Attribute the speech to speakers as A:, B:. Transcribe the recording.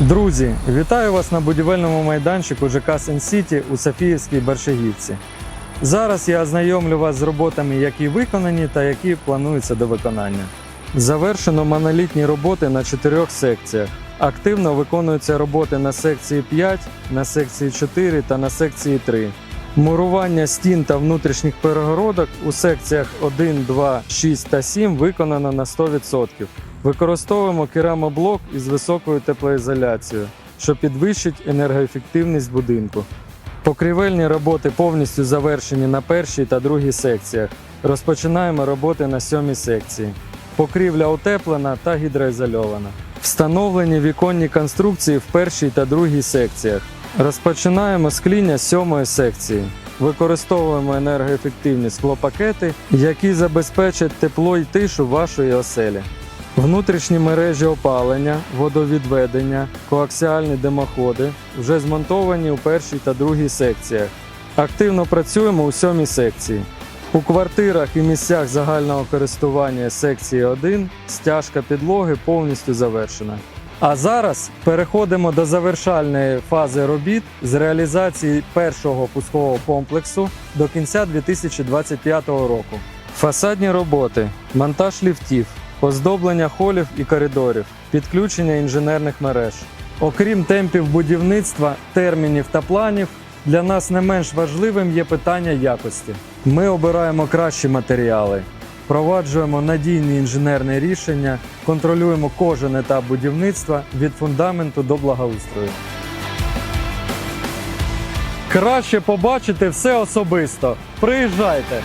A: Друзі, вітаю вас на будівельному майданчику ЖК Сен-Сіті у Софіївській Баршегівці. Зараз я ознайомлю вас з роботами, які виконані та які плануються до виконання. Завершено монолітні роботи на чотирьох секціях. Активно виконуються роботи на секції 5, на секції 4 та на секції 3. Мурування стін та внутрішніх перегородок у секціях 1, 2, 6 та 7 виконано на 100%. Використовуємо керамоблок із високою теплоізоляцією, що підвищить енергоефективність будинку. Покрівельні роботи повністю завершені на першій та другій секціях. Розпочинаємо роботи на сьомій секції. Покрівля утеплена та гідроізольована. Встановлені віконні конструкції в першій та другій секціях. Розпочинаємо з кління сьомої секції. Використовуємо енергоефективні склопакети, які забезпечать тепло й тишу вашої оселі. Внутрішні мережі опалення, водовідведення, коаксіальні димоходи вже змонтовані у першій та другій секціях. Активно працюємо у сьомій секції. У квартирах і місцях загального користування секції 1 стяжка підлоги повністю завершена. А зараз переходимо до завершальної фази робіт з реалізації першого пускового комплексу до кінця 2025 року. Фасадні роботи, монтаж ліфтів, оздоблення холів і коридорів, підключення інженерних мереж. Окрім темпів будівництва, термінів та планів, для нас не менш важливим є питання якості. Ми обираємо кращі матеріали, впроваджуємо надійні інженерні рішення, контролюємо кожен етап будівництва від фундаменту до благоустрою. Краще побачити все особисто. Приїжджайте!